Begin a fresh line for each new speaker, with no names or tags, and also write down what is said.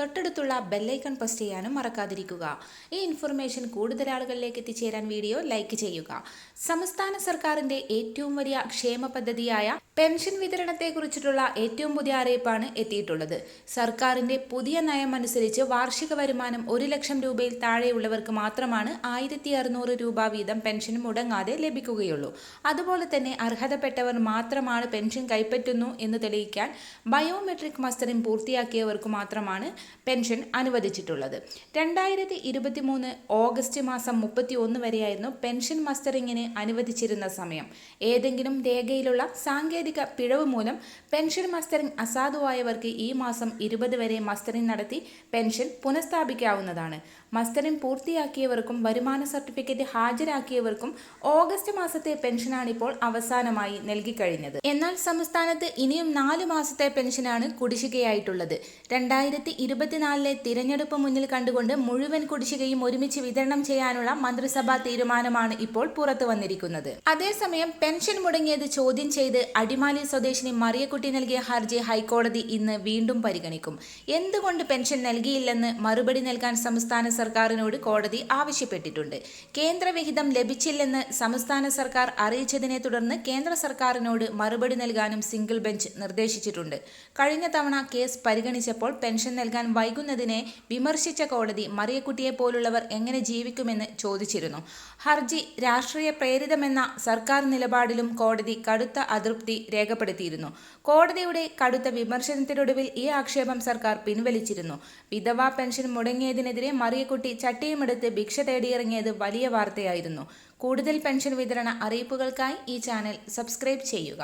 തൊട്ടടുത്തുള്ള bell icon press ചെയ്യാനും മറക്കാതിരിക്കുക. ഈ ഇൻഫർമേഷൻ കൂടുതൽ ആളുകളിലേക്ക് എത്തിച്ചേരാൻ വീഡിയോ ലൈക്ക് ചെയ്യുക. സംസ്ഥാന സർക്കാരിന്റെ ഏറ്റവും വലിയ ക്ഷേമ പദ്ധതിയായ പെൻഷൻ വിതരണത്തെക്കുറിച്ചിട്ടുള്ള ഏറ്റവും പുതിയ അറിയിപ്പാണ് എത്തിയിട്ടുള്ളത്. സർക്കാരിന്റെ പുതിയ നയം അനുസരിച്ച് വാർഷിക വരുമാനം ഒരു ലക്ഷം രൂപയിൽ താഴെയുള്ളവർക്ക് മാത്രമാണ് ആയിരത്തി അറുന്നൂറ് രൂപ വീതം പെൻഷൻ മുടങ്ങാതെ ലഭിക്കുകയുള്ളൂ. അതുപോലെ തന്നെ അർഹതപ്പെട്ടവർ മാത്രമാണ് പെൻഷൻ കൈപ്പറ്റുന്നു എന്ന് തെളിയിക്കാൻ ബയോമെട്രിക് മസ്റ്ററിംഗ് പൂർത്തിയാക്കിയവർക്ക് മാത്രമാണ് പെൻഷൻ അനുവദിച്ചിട്ടുള്ളത്. രണ്ടായിരത്തി ഇരുപത്തി മൂന്ന് ഓഗസ്റ്റ് മാസം മുപ്പത്തി ഒന്ന് വരെയായിരുന്നു പെൻഷൻ മസ്റ്ററിങ്ങിന് അനുവദിച്ചിരുന്ന സമയം. ഏതെങ്കിലും രേഖയിലുള്ള സാങ്കേതിക പിഴവ് മൂലം പെൻഷൻ മസ്റ്ററിംഗ് അസാധുവായവർക്ക് ഈ മാസം ഇരുപത് വരെ മസ്റ്ററിംഗ് നടത്തി പെൻഷൻ പുനഃസ്ഥാപിക്കാവുന്നതാണ്. മസ്റ്ററിംഗ് പൂർത്തിയാക്കിയവർക്കും വരുമാന സർട്ടിഫിക്കറ്റ് ഹാജരാക്കിയവർക്കും ഓഗസ്റ്റ് മാസത്തെ പെൻഷനാണ് ഇപ്പോൾ അവസാനമായി നൽകിക്കഴിഞ്ഞത്. എന്നാൽ സംസ്ഥാനത്ത് ഇനിയും നാല് മാസത്തെ പെൻഷനാണ് കുടിശ്ശികയായിട്ടുള്ളത്. രണ്ടായിരത്തി ഇരുപത്തിനാലിലെ തിരഞ്ഞെടുപ്പ് മുന്നിൽ കണ്ടുകൊണ്ട് മുഴുവൻ കുടിശ്ശികയും ഒരുമിച്ച് വിതരണം ചെയ്യാനുള്ള മന്ത്രിസഭാ തീരുമാനമാണ് ഇപ്പോൾ പുറത്തു വന്നിരിക്കുന്നത്. അതേസമയം പെൻഷൻ മുടങ്ങിയത് ചോദ്യം ചെയ്ത് അടിമാലി സ്വദേശിനി മറിയക്കുട്ടി നൽകിയ ഹർജി ഹൈക്കോടതി ഇന്ന് വീണ്ടും പരിഗണിക്കും. എന്തുകൊണ്ട് പെൻഷൻ നൽകിയില്ലെന്ന് മറുപടി നൽകാൻ സംസ്ഥാന സർക്കാരിനോട് കോടതി ആവശ്യപ്പെട്ടിട്ടുണ്ട്. കേന്ദ്രവിഹിതം ലഭിച്ചില്ലെന്ന് സംസ്ഥാന സർക്കാർ അറിയിച്ചതിനെ തുടർന്ന് കേന്ദ്ര സർക്കാരിനോട് മറുപടി നൽകാനും സിംഗിൾ ബെഞ്ച് നിർദ്ദേശിച്ചിട്ടുണ്ട്. കഴിഞ്ഞ തവണ കേസ് പരിഗണിച്ചപ്പോൾ പെൻഷൻ നൽകാൻ വൈകുന്നതിനെ വിമർശിച്ച കോടതി മറിയക്കുട്ടിയെ പോലുള്ളവർ എങ്ങനെ ജീവിക്കുമെന്ന് ചോദിച്ചിരുന്നു. ഹർജി രാഷ്ട്രീയ പ്രേരിതമെന്ന സർക്കാർ നിലപാടിലും കോടതി കടുത്ത അതൃപ്തി രേഖപ്പെടുത്തിയിരുന്നു. കോടതിയുടെ കടുത്ത വിമർശനത്തിനൊടുവിൽ ഈ ആക്ഷേപം സർക്കാർ പിൻവലിച്ചിരുന്നു. വിധവാ പെൻഷൻ മുടങ്ങിയതിനെതിരെ മറിയക്കുട്ടി ചട്ടിയുമെടുത്ത് ഭിക്ഷ തേടിയിറങ്ങിയത് വലിയ വാർത്തയായിരുന്നു. കൂടുതൽ പെൻഷൻ വിതരണ അറിയിപ്പുകൾക്കായി ഈ ചാനൽ സബ്സ്ക്രൈബ് ചെയ്യുക.